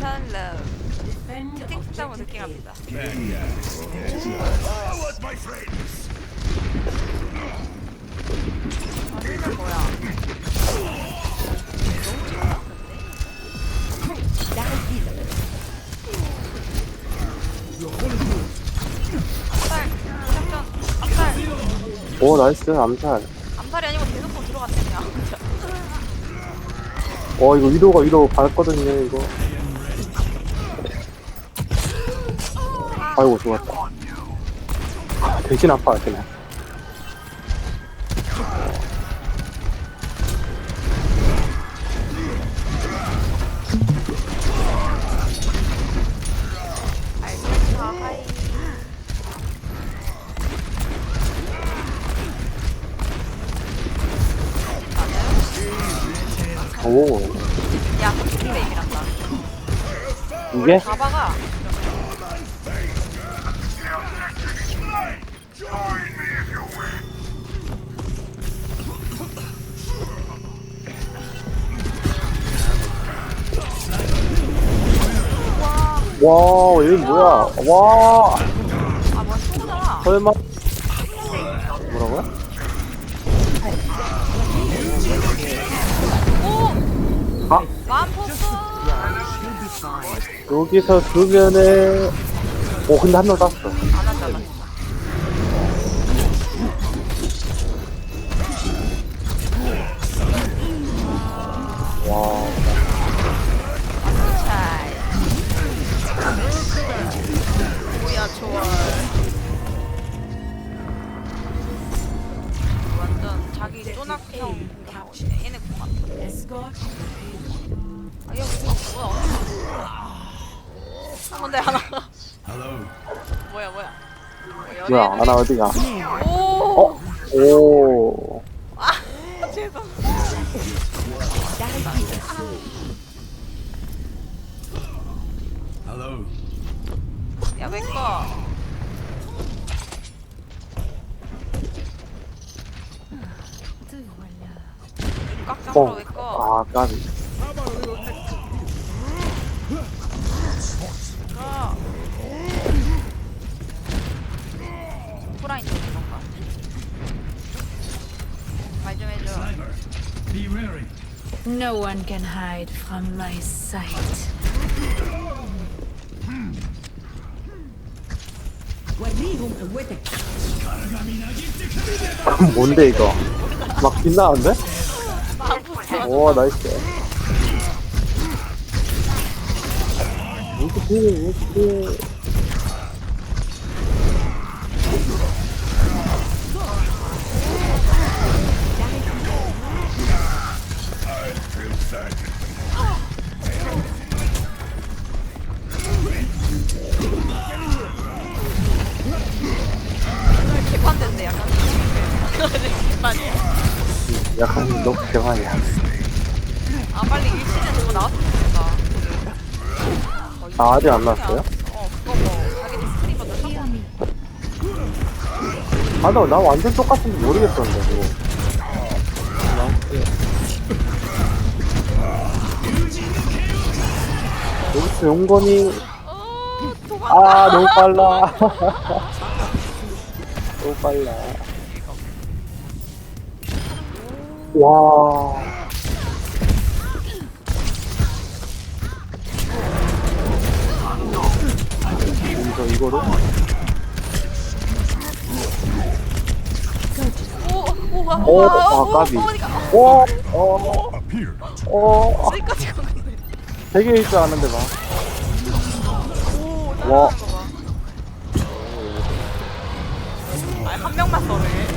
샬럿 채팅 쓴다고 느낌합니다. 아 힐은 뭐야 암살 무작전 암살 오 나이스 암살. 암살이 아니고 대놓고 들어갔네 그냥 어 이거 위도가 위도 밟거든요 이거 아이고 좋았다 아, 대신 아파 그냥. 오. 야 이게 가봐가 와 여기 뭐야 와 아뭐 친구잖아 설마 뭐라고요? 오! 아 만포스! 여기서 주변에 오 근데 한명 땄어 안 왔잖아. 뭐야, 좋아. 완전 자기 쪼낙형. 얘네 공 같아. 아, 얘 뭐, 뭐야. 한 건데, 하나. 뭐야, 뭐야. 뭐, 뭐야 연예인- 아나 어디가 오! 오 아, 죄송. 야, 왜 꺼? 꽉 잡으러 왜 꺼? 어. 아 까비 꺼. 프라인 이런가? 말 좀 해줘. No one can hide from my sight. 뭔데 이거? 막 빛나는데? 오 나이스. 이렇게 이렇게 개판이야. 약간 너무 대만이야 아 빨리 1시즌 저거 나왔으면 좋겠다. 아 아직 안 나왔어요? 어 그거 뭐 자기들 하고 아 나 나 완전 똑같은지 모르겠던데 그거 여기서 용건이 어 도망가. 아 너무 빨라 너무 빨라 와 여기서 이거를 오, 오, 와, 오, 와, 아, 오, 까비. 어머니가 오, 어, 어, 어디까지 가는데? 되게 일줄 아는데 봐. 오, 와. 봐. 아, 한 명만 써네.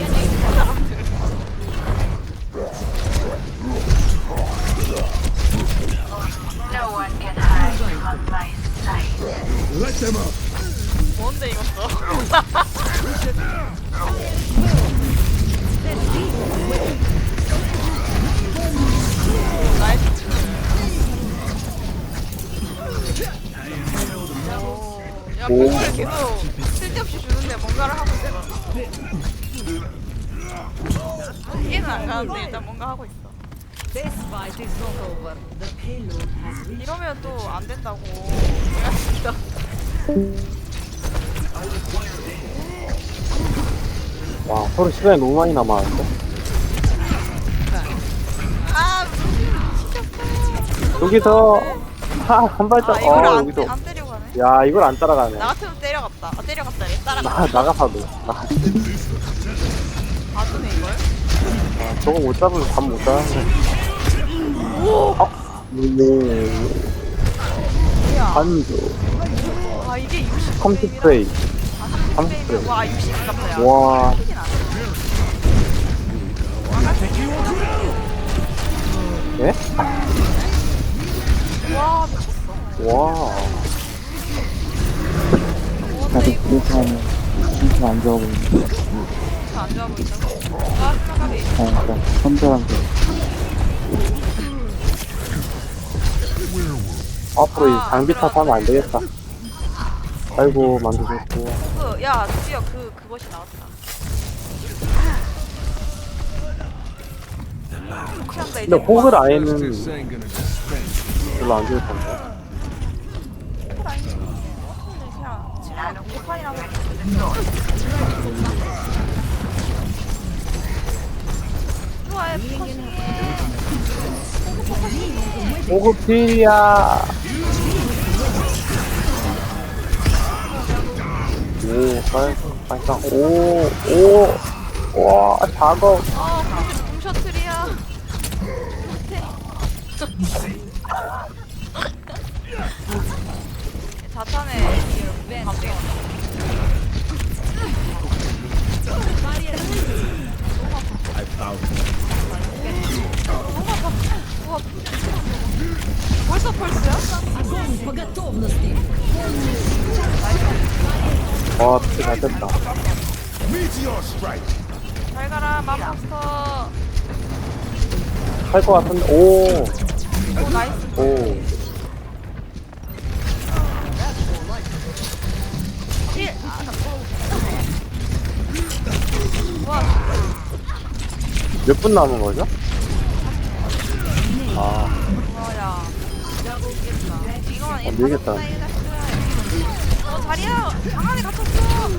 계속 쓸데없이 주는데 뭔가를 하고 있어. 이해는 안 가는데 일단 뭔가 하고 있어. This fight is not over. The payload has reached. 이러면 또 안 된다고. 내가 진짜. 와, 서로 시간이 너무 많이 남았는데? 아, 여기서, 하, 한 발짝, 아 이걸 어, 안, 여기서. 안. 야, 이걸 안 따라가네. 나 같으면 때려갔다. 아, 때려갔다. 얘 따라가. 나, 나가서도. 아, 봐주네 이걸. 저거 못 잡으면 밥못 잡았네. 어? 네. 뭐야? 한주. 아 이게 60. 컴퓨 프레이. 아, 30와60 값이야. 와. 튀긴 안 해. 예? 와 미쳤어. 와. 그렇게 하면 진짜 안 좋아 보이는데 안 좋아 보인다고? 아 생각하기. 어, 그러니까 선별한 게 앞으로 이 장비 탓하면 안 되겠다. 아이고, 만두셨고. 그, 야 드디어 그 그것이 나왔다. 혹시한다 이제. 근데 호글 아예는. 별로 안 좋을 텐데. 호그 필이야. 오, 빨, 빨강. 오, 오, 와, 작업. 어, 그게 붐 셔틀이야. 못해. 와, 진짜 잘 됐다. 잘 가라, 맘마스터. 할 것 같은데, 오, 오, 나이스. 오. 몇 분 남은 거죠? 아, 안 되겠다. 어, 자리야. 방 안에 갇혔어.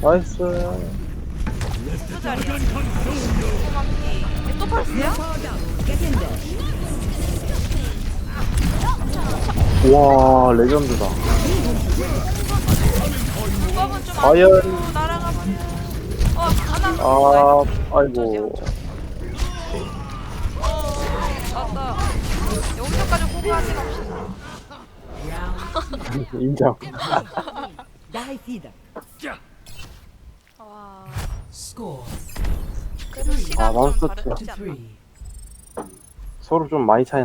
나이스. 또 자리야. 소망기. 얘또 펄스야? 와, 레전드다. 좀 과연- 아쉽고 날아가 버려. 어, 하나. 아, 아이고. 여기서까지 호구하지 맙시다. 인정. 와, Score 그래도 아, 시간 좀 마우스 다르지 않나? three. 서로 좀 많이 차이 나.